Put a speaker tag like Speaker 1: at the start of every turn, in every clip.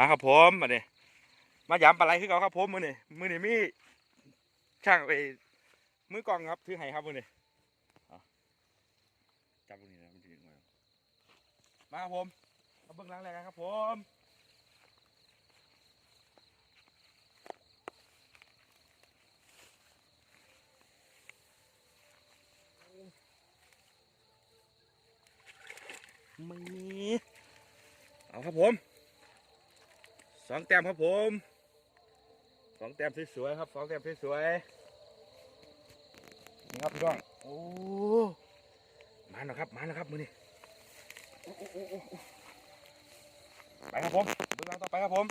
Speaker 1: มาครับผมมาเนี่ยมายามปลาไหลคือเขาครับผมมือเนี่ยมือเนี่ยมีช่างไปมือกองครับถือให้ครับมือนี่เอาจับมือนี่นะมันถือมามาครับผมมาเบื้องหลังเลยกันครับผมไม่มีเอาครับผม สองแต้มครับผมสองแต้มสวยๆครับสองแต้มสวยๆนี่ครับพี่น้องโอ้มาแล้วครับมาแล้วครับมือนี่ไปครับผมเบื้องหลังต่อไปครับผม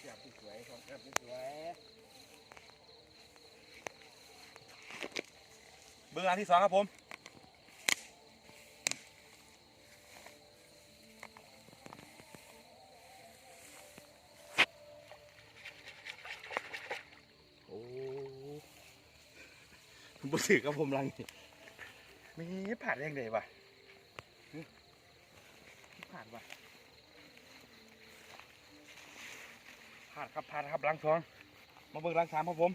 Speaker 1: แต้มสวยๆสองแต้มสวย เบื้องหลังที่สองครับผมโอ้บุษือกับผมลังนี่มีผ่านยังไงวะผ่านวะผ่านครับผ่านครับลังสองมาเบิ่งลังสามครับผม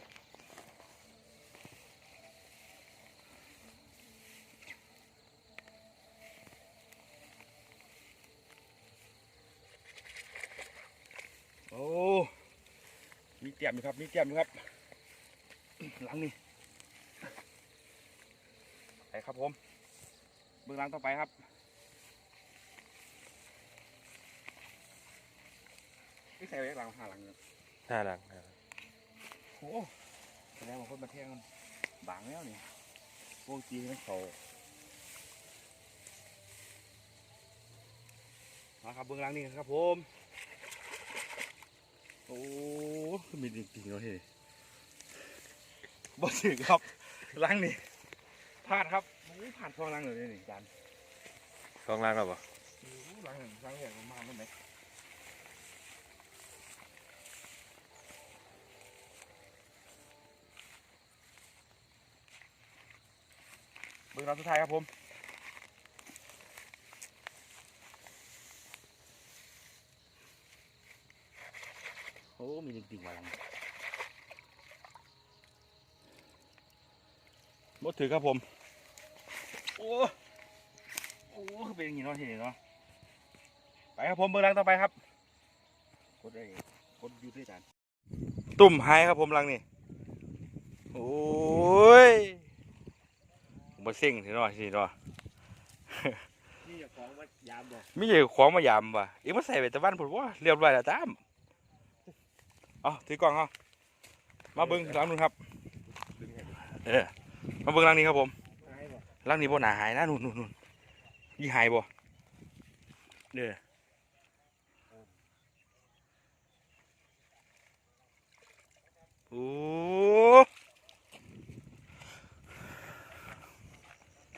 Speaker 1: โอ้ มีเตรียมอยู่ครับ มีเตรียมอยู่ครับ หลังนี่ไปครับผม เบื้องหลังต่อไปครับนี่ใส่ไว้หลังหาหลังเนี่ย
Speaker 2: ห้าหลัง
Speaker 1: โอ้แสดงว่าคนมาเที่ยงมันบางแล้วนี่พวกจีนมันเขามาครับเบื้องหลังนี่ครับผม โอ้มีจริงๆเลยบ่ถึงครับลังนี่พลาดครับโอ้ยผ่านทองลังเลยนี่จาน
Speaker 2: สองหลังแล้วปะ
Speaker 1: โอ้ยลังหนึ่งลังใหญ่มากเลยไหมเบื้องหลังสุดท้ายครับผม โอ้ มีจริงๆมาลังหมดถือครับผม โอ้ โอ้คือเป็นอย่างนี้เนาะทีนี้เนาะ ไปครับผมเบื้องหลังต่อไปครับกดได้กดอยูด้วยจานตุ่มไฮครับผมหลังนี่ โอ้ยผมมาเซ็งทีเนาะทีนี้เนาะ
Speaker 2: นี่อย่าของว่ายามบอก
Speaker 1: มีอยู่ของมายามว่ะอีกมาใส่ไปตะวันผมว่าเรียบร้อยแล้วตาม เอาถือกล่องเอามาเบิ้งหลังนู้นครับ
Speaker 2: ดึงให้ดู
Speaker 1: เออมาเบิ้งหลังนี้ครับผม
Speaker 2: หายบ่
Speaker 1: หลังนี้บ่หนาหายนะนู่นนู่นนู่นยี่หายบ่เด้อโอ้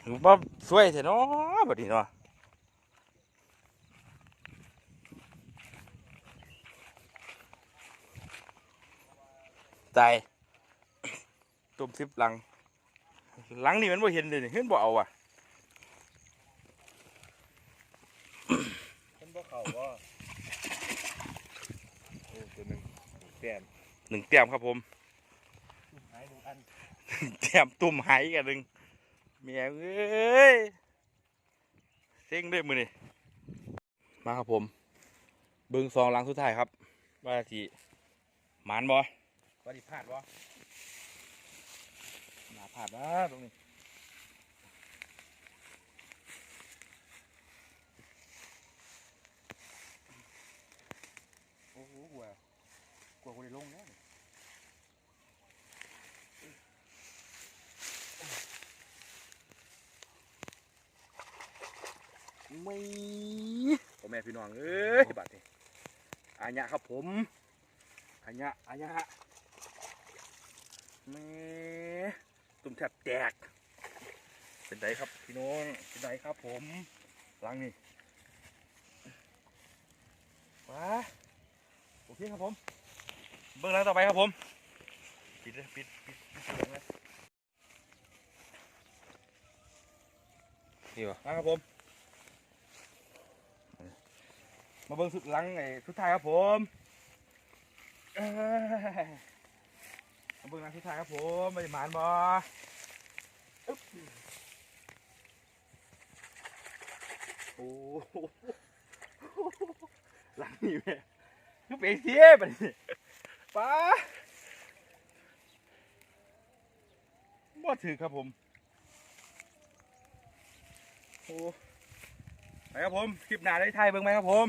Speaker 1: ถือว่าสวยเถอะเนาะบัดนี้เนาะ ตายต้มซิบหลัง หลังนี่มันบ่เห็นเลยนี่เห็นบ่เอาอะ
Speaker 2: ฉันบ่เข่าว่าโอ้ตัวหนึ่งแต้ม
Speaker 1: หนึ่งแต้มครับผม
Speaker 2: หายหนึ่งอัน
Speaker 1: แต้มตุ่มหายกันหนึ่งเมียเอ้ยเซ็งด้วยมือนี่มาครับผม เบิ้งซองหลังสุดท้ายครับว่าสิหมานบ่ ว่าสิพลาดบ่น่าพลาดนะตรงนี้โอ้โหกลัวกลัวกูได้ลงแล้วไม่พ่อแม่พี่น้องเอ้ยบัดนี้อาญะครับผมอาญะอาญะ แม่ตุ่มแทบแตก เป็นไดครับพี่น้องเป็นไดครับผมลังนี่ว้าโอเคครับผม เบื้องหลังต่อไปครับผม ปิดเลยปิดปิดปิดเลย
Speaker 2: นี่วะ
Speaker 1: ครับผม มาเบิ้งสุดหลังไอ้สุดท้ายครับผม เอ้ยมาเบิ่งหลังสุดท้ายครับผมไม่ได้หมานบอโอ้โหหลังนี่แม่คือเป็นเสียบัดนี้ป้าบ่ถือครับผม โอ้ไปครับผม คลิปหน้าได้ไทยเบิ่งไหมครับผม